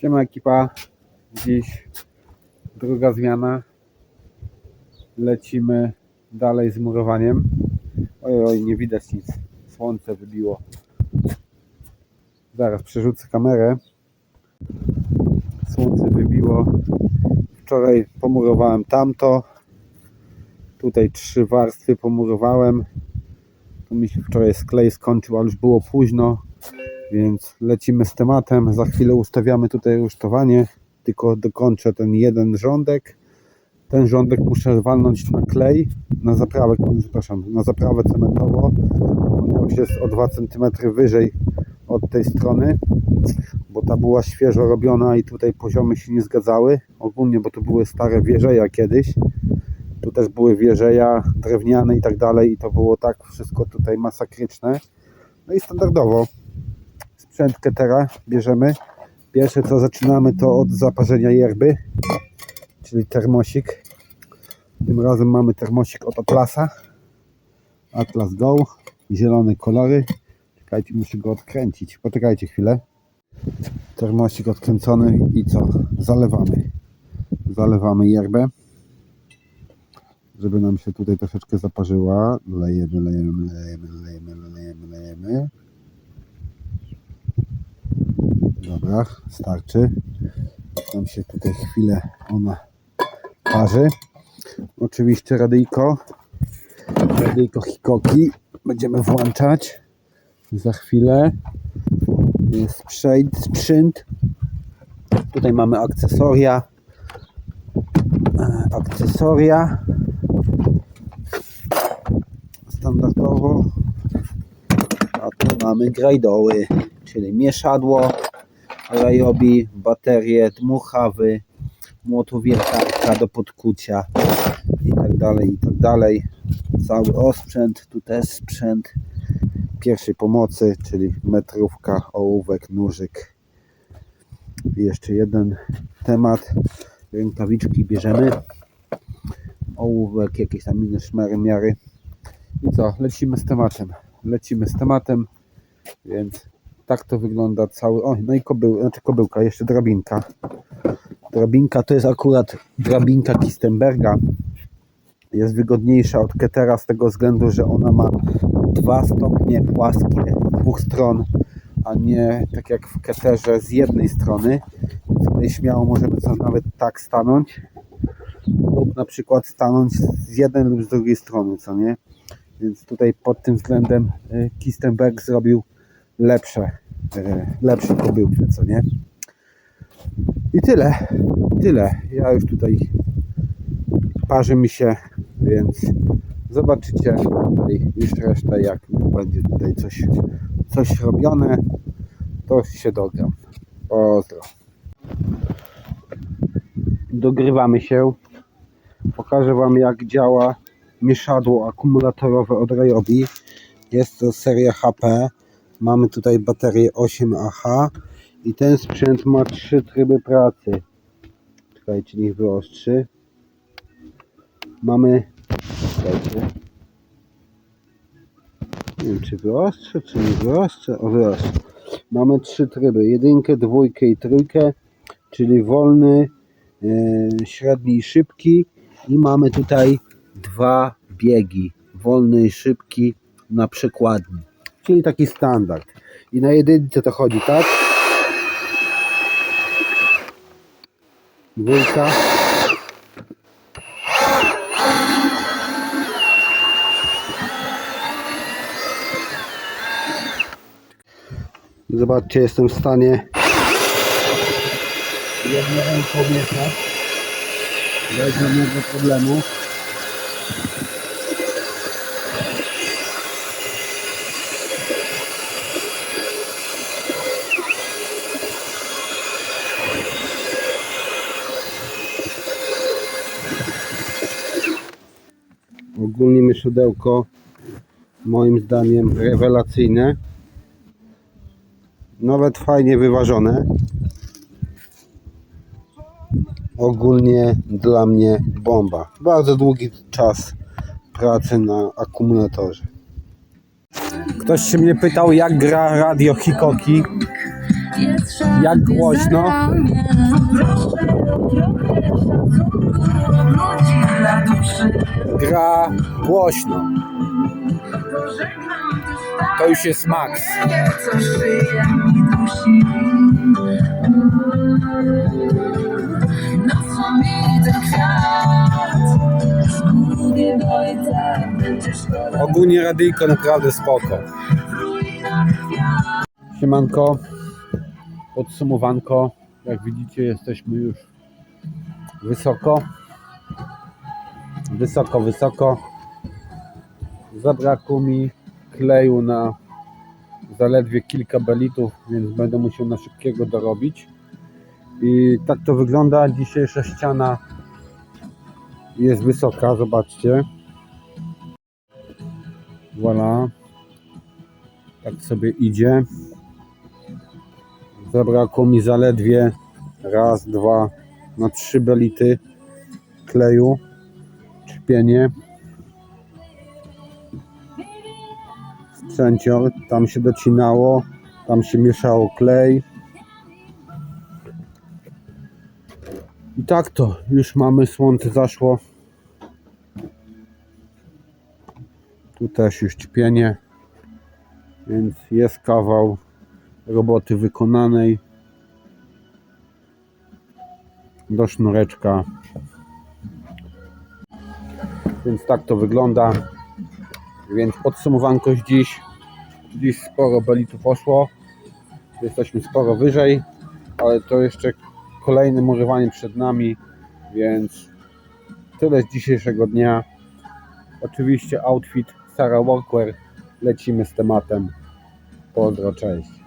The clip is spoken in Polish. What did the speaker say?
Siema ekipa, dziś druga zmiana. Lecimy dalej z murowaniem. Oj, oj, nie widać nic. Słońce wybiło. Zaraz przerzucę kamerę. Słońce wybiło. Wczoraj pomurowałem tamto. Tutaj trzy warstwy pomurowałem. Tu mi się wczoraj sklej skończył, ale już było późno. Więc lecimy z tematem. Za chwilę ustawiamy tutaj rusztowanie. Tylko dokończę ten jeden rządek. Ten rządek muszę walnąć na klej, na zaprawę, przepraszam, na zaprawę cementową. Już jest o 2 cm wyżej od tej strony, bo ta była świeżo robiona i tutaj poziomy się nie zgadzały. Ogólnie, bo to były stare wieżeja kiedyś. Tu też były wieżeja drewniane i tak dalej i to było tak wszystko tutaj masakryczne. No i standardowo sprzęt Ketera bierzemy. Pierwsze co zaczynamy to od zaparzenia yerby, czyli termosik. Tym razem mamy termosik od Atlasa. Atlas Go, zielone kolory. Czekajcie, muszę go odkręcić. Poczekajcie chwilę. Termosik odkręcony i co? Zalewamy. Zalewamy yerbę, żeby nam się tutaj troszeczkę zaparzyła. Lejemy, lejemy, lejemy, lejemy, lejemy, lejemy. Dobra, starczy. Nam się tutaj chwilę ona parzy. Oczywiście radyjko. Radyjko Hikoki będziemy włączać za chwilę. Sprzęt, sprzęt. Tutaj mamy akcesoria. E, Akcesoria. Standardowo. A tu mamy grajdoły, czyli mieszadło, rajobi, baterie, dmuchawy, młotowiertarka do podkucia i tak dalej, i tak dalej. Cały osprzęt, tu też sprzęt pierwszej pomocy, czyli metrówka, ołówek, nóżyk. I jeszcze jeden temat. Rękawiczki bierzemy. Ołówek, jakieś tam inne szmery, miary. I co? Lecimy z tematem. Lecimy z tematem, więc tak to wygląda cały. O, no i kobył, znaczy kobyłka, jeszcze drabinka. Drabinka to jest akurat drabinka Kistenberga. Jest wygodniejsza od Ketera z tego względu, że ona ma dwa stopnie płaskie z dwóch stron, a nie tak jak w Keterze z jednej strony. Tutaj śmiało możemy sobie nawet tak stanąć lub na przykład stanąć z jednej lub z drugiej strony, co nie? Więc tutaj pod tym względem y, Kistenberg zrobił lepsze, y, lepsze kobyłki, co nie? I tyle, tyle. Ja już tutaj parzy mi się, więc zobaczycie tutaj już resztę, jak będzie tutaj coś, coś robione, to się dogram. Pozdro. Dogrywamy się. Pokażę Wam jak działa mieszadło akumulatorowe od Ryobi. Jest to seria HP. Mamy tutaj baterię 8AH i ten sprzęt ma trzy tryby pracy. Czekajcie, niech wyostrzy. Mamy. Czekajcie. Nie wiem, czy wyostrzę, czy nie wyostrzę. O, wyostrzę. Mamy trzy tryby. Jedynkę, dwójkę i trójkę, czyli wolny, e, średni i szybki. I mamy tutaj dwa biegi. Wolny i szybki na przekładni. Czyli taki standard. I na jedynce to chodzi tak. Dwójka. Zobaczcie, jestem w stanie jedną ręką mieszać bez żadnego problemu. Ogólnie mieszadełko moim zdaniem rewelacyjne. Nawet fajnie wyważone. Ogólnie dla mnie bomba. Bardzo długi czas pracy na akumulatorze. Ktoś się mnie pytał, jak gra radio Hikoki. Jak głośno? Gra głośno. To już jest szkoda. Ogólnie radyjko naprawdę spoko. Siemanko, podsumowanko. Jak widzicie, jesteśmy już wysoko. Wysoko, wysoko. Zabrakło mi kleju na zaledwie kilka belitów, więc będę musiał na szybkiego dorobić. I tak to wygląda. Dzisiejsza ściana jest wysoka, zobaczcie. Voilà. Tak sobie idzie. Zabrakło mi zaledwie raz, dwa, na trzy belity kleju, czpienie. Sprzęcior, tam się docinało, tam się mieszało klej. I tak to, już mamy, słońce zaszło. Tu też już czpienie, więc jest kawał roboty wykonanej do sznureczka więc tak to wygląda. Więc podsumowanko dziś. Dziś sporo belitu poszło. Jesteśmy sporo wyżej ale to jeszcze kolejne murowanie przed nami więc tyle z dzisiejszego dnia. Oczywiście outfit Sarah Walker. Lecimy z tematem. Pozdro, cześć